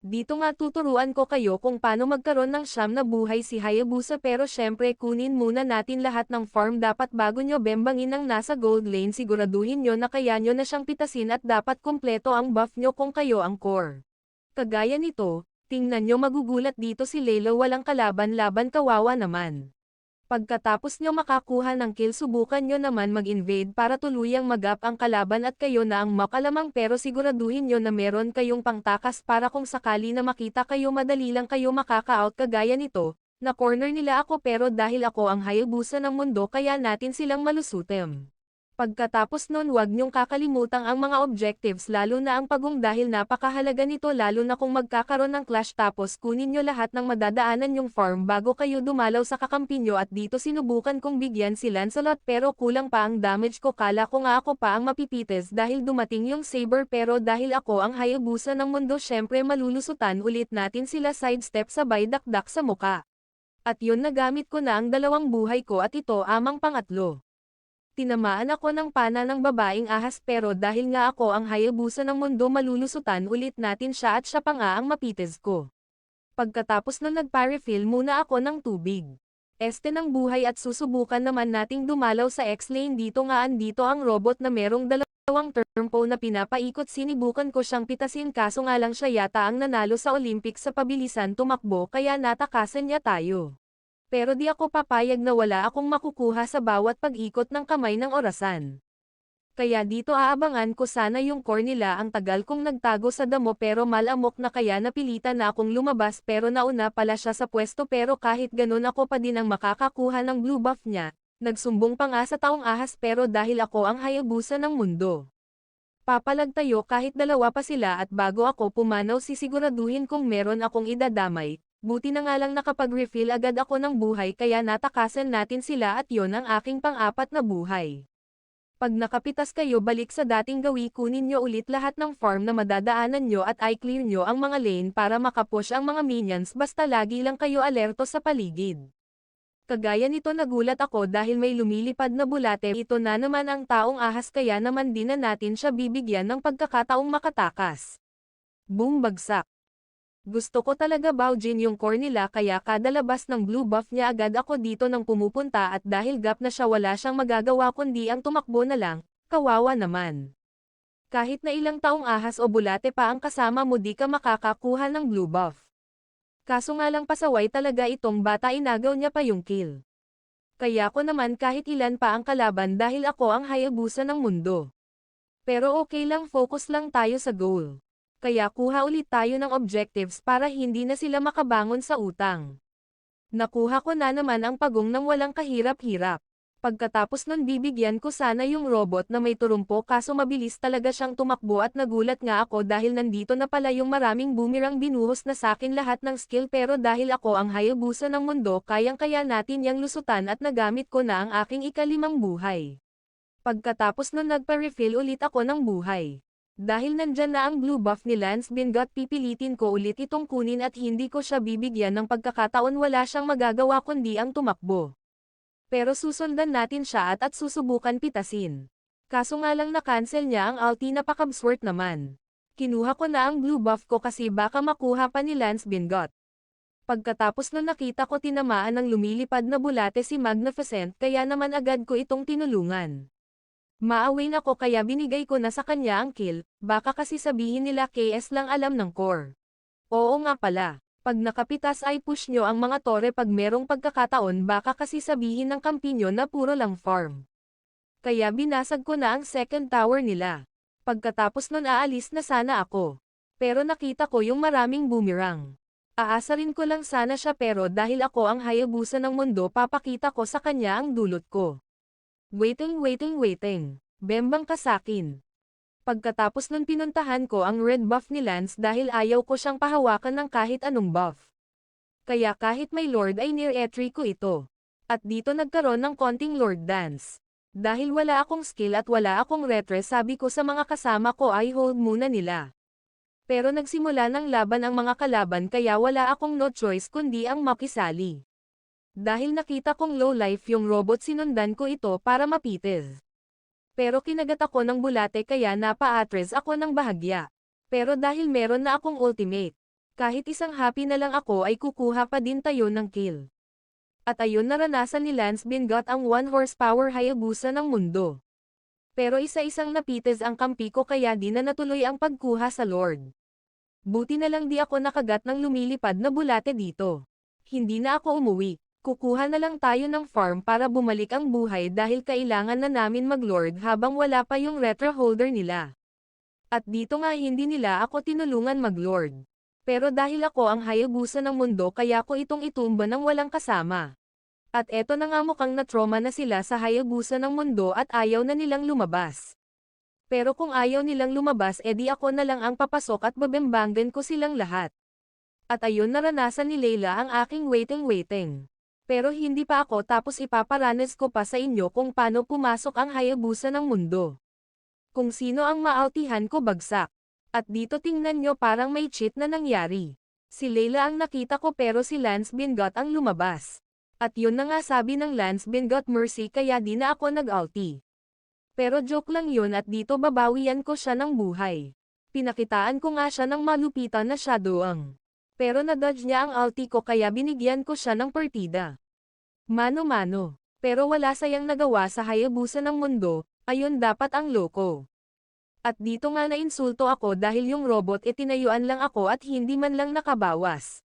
Dito nga tuturuan ko kayo kung paano magkaroon ng siyam na buhay si Hayabusa pero syempre kunin muna natin lahat ng farm dapat bago nyo bembangin ang nasa gold lane siguraduhin nyo na kaya nyo na siyang pitasin at dapat kumpleto ang buff nyo kung kayo ang core. Kagaya nito, tingnan nyo magugulat dito si Lelo walang kalaban-laban kawawa naman. Pagkatapos nyo makakuha ng kill subukan nyo naman mag-invade para tuluyang mag-up ang kalaban at kayo na ang makalamang pero siguraduhin nyo na meron kayong pangtakas para kung sakali na makita kayo madali lang kayo makaka-out kagaya nito, na corner nila ako pero dahil ako ang hayabusa ng mundo kaya natin silang malusutem. Pagkatapos nun wag niyong kakalimutang ang mga objectives lalo na ang pagong dahil napakahalaga nito lalo na kung magkakaroon ng clash tapos kunin niyo lahat ng madadaanan yung farm bago kayo dumalaw sa kakampi nyo at dito sinubukan kong bigyan si Lancelot pero kulang pa ang damage ko kala ko nga ako pa ang mapipites dahil dumating yung saber pero dahil ako ang hayabusa ng mundo syempre malulusutan ulit natin sila sidestep sabay dakdak sa muka. At yun nagamit ko na ang dalawang buhay ko at ito amang pangatlo. Tinamaan ako ng pana ng babaeng ahas pero dahil nga ako ang hayabusa ng mundo malulusutan ulit natin siya at siya pa nga ang mapites ko. Pagkatapos nun nagpa-refill muna ako ng tubig. Este ng buhay at susubukan naman nating dumalaw sa X-lane dito nga andito ang robot na merong dalawang turn na pinapaikot sinibukan ko siyang pitasin kaso nga lang siya yata ang nanalo sa Olympics sa pabilisan tumakbo kaya natakasan niya tayo pero di ako papayag na wala akong makukuha sa bawat pag-ikot ng kamay ng orasan. Kaya dito aabangan ko sana yung core nila ang tagal kong nagtago sa damo pero malamok na kaya napilitan na akong lumabas pero nauna pala siya sa pwesto pero kahit ganun ako pa din ang makakakuha ng blue buff niya, nagsumbong pa nga sa taong ahas pero dahil ako ang hayabusa ng mundo. Papalag tayo kahit dalawa pa sila at bago ako pumanaw sisiguraduhin kung meron akong idadamay, Buti na nga lang nakapag-refill agad ako ng buhay kaya natakasan natin sila at yon ang aking pang-apat na buhay. Pag nakapitas kayo balik sa dating gawi kunin nyo ulit lahat ng farm na madadaanan nyo at i-clear nyo ang mga lane para makapush ang mga minions basta lagi lang kayo alerto sa paligid. Kagaya nito nagulat ako dahil may lumilipad na bulate ito na naman ang taong ahas kaya naman din na natin siya bibigyan ng pagkakataong makatakas. Boom bagsak. Gusto ko talaga Baujin yung core nila kaya kada labas ng blue buff niya agad ako dito nang pumupunta at dahil gap na siya wala siyang magagawa kundi ang tumakbo na lang, kawawa naman. Kahit na ilang taong ahas o bulate pa ang kasama mo di ka makakakuha ng blue buff. Kaso nga lang pasaway talaga itong bata inagaw niya pa yung kill. Kaya ko naman kahit ilan pa ang kalaban dahil ako ang hayabusa ng mundo. Pero okay lang focus lang tayo sa goal kaya kuha ulit tayo ng objectives para hindi na sila makabangon sa utang. Nakuha ko na naman ang pagong ng walang kahirap-hirap. Pagkatapos nun bibigyan ko sana yung robot na may turumpo kaso mabilis talaga siyang tumakbo at nagulat nga ako dahil nandito na pala yung maraming boomerang binuhos na sakin lahat ng skill pero dahil ako ang hayabusa ng mundo kayang-kaya natin yang lusutan at nagamit ko na ang aking ikalimang buhay. Pagkatapos nun nagpa-refill ulit ako ng buhay. Dahil nandyan na ang blue buff ni Lance Bingot pipilitin ko ulit itong kunin at hindi ko siya bibigyan ng pagkakataon wala siyang magagawa kundi ang tumakbo. Pero susundan natin siya at at susubukan pitasin. Kaso nga lang na-cancel niya ang ulti na pakabswert naman. Kinuha ko na ang blue buff ko kasi baka makuha pa ni Lance Bingot. Pagkatapos na nakita ko tinamaan ng lumilipad na bulate si Magnificent kaya naman agad ko itong tinulungan. Maawin ako kaya binigay ko na sa kanya ang kill, baka kasi sabihin nila KS lang alam ng core. Oo nga pala, pag nakapitas ay push nyo ang mga tore pag merong pagkakataon baka kasi sabihin ng kampinyo na puro lang farm. Kaya binasag ko na ang second tower nila. Pagkatapos nun aalis na sana ako. Pero nakita ko yung maraming boomerang. Aasarin ko lang sana siya pero dahil ako ang hayabusa ng mundo papakita ko sa kanya ang dulot ko. Waiting waiting waiting. Bembang ka sakin. Pagkatapos nun pinuntahan ko ang red buff ni Lance dahil ayaw ko siyang pahawakan ng kahit anong buff. Kaya kahit may lord ay near entry ko ito. At dito nagkaroon ng konting lord dance. Dahil wala akong skill at wala akong retres sabi ko sa mga kasama ko ay hold muna nila. Pero nagsimula ng laban ang mga kalaban kaya wala akong no choice kundi ang makisali. Dahil nakita kong low life yung robot sinundan ko ito para mapitis. Pero kinagat ako ng bulate kaya napa-atres ako ng bahagya. Pero dahil meron na akong ultimate, Kahit isang happy na lang ako ay kukuha pa din tayo ng kill. At ayun naranasan ni Lance Bingot ang 1 horsepower Hayabusa ng mundo. Pero isa-isang napites ang kampi ko kaya di na natuloy ang pagkuha sa Lord. Buti na lang di ako nakagat ng lumilipad na bulate dito. Hindi na ako umuwi. Kukuha na lang tayo ng farm para bumalik ang buhay dahil kailangan na namin mag-lord habang wala pa yung retro holder nila. At dito nga hindi nila ako tinulungan mag-lord. Pero dahil ako ang hayabusa ng mundo kaya ko itong itumba ng walang kasama. At eto na nga mukhang na-trauma na sila sa hayabusa ng mundo at ayaw na nilang lumabas. Pero kung ayaw nilang lumabas edi ako na lang ang papasok at babembangan ko silang lahat. At ayun naranasan ni Leila ang aking waiting-waiting. Pero hindi pa ako tapos ipaparanas ko pa sa inyo kung paano pumasok ang hayabusa ng mundo. Kung sino ang maaltihan ko bagsak. At dito tingnan nyo parang may cheat na nangyari. Si Leila ang nakita ko pero si Lance Bingot ang lumabas. At yun na nga sabi ng Lance Bingot Mercy kaya di na ako nag-alti. Pero joke lang yun at dito babawian ko siya ng buhay. Pinakitaan ko nga siya ng malupitan na shadowang. Pero na-dodge niya ang alti ko kaya binigyan ko siya ng partida. Mano-mano. Pero wala sayang nagawa sa hayabusa ng mundo, ayun dapat ang loko. At dito nga nainsulto ako dahil yung robot itinayuan lang ako at hindi man lang nakabawas.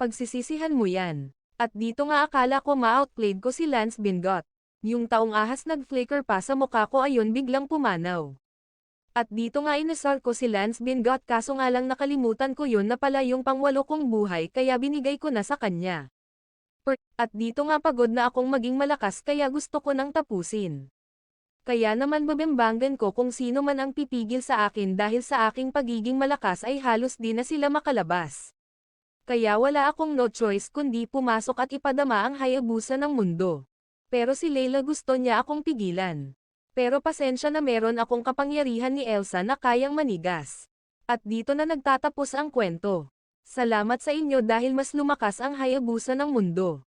Pagsisisihan mo yan. At dito nga akala ko ma-outplayed ko si Lance Bingot. Yung taong ahas nag-flicker pa sa mukha ko ayun biglang pumanaw. At dito nga inasar ko si Lance Bingot kaso nga lang nakalimutan ko yun na pala yung pangwalo kong buhay kaya binigay ko na sa kanya. Per at dito nga pagod na akong maging malakas kaya gusto ko nang tapusin. Kaya naman babembangan ko kung sino man ang pipigil sa akin dahil sa aking pagiging malakas ay halos di na sila makalabas. Kaya wala akong no choice kundi pumasok at ipadama ang hayabusa ng mundo. Pero si Leila gusto niya akong pigilan. Pero pasensya na meron akong kapangyarihan ni Elsa na kayang manigas. At dito na nagtatapos ang kwento. Salamat sa inyo dahil mas lumakas ang hayabusa ng mundo.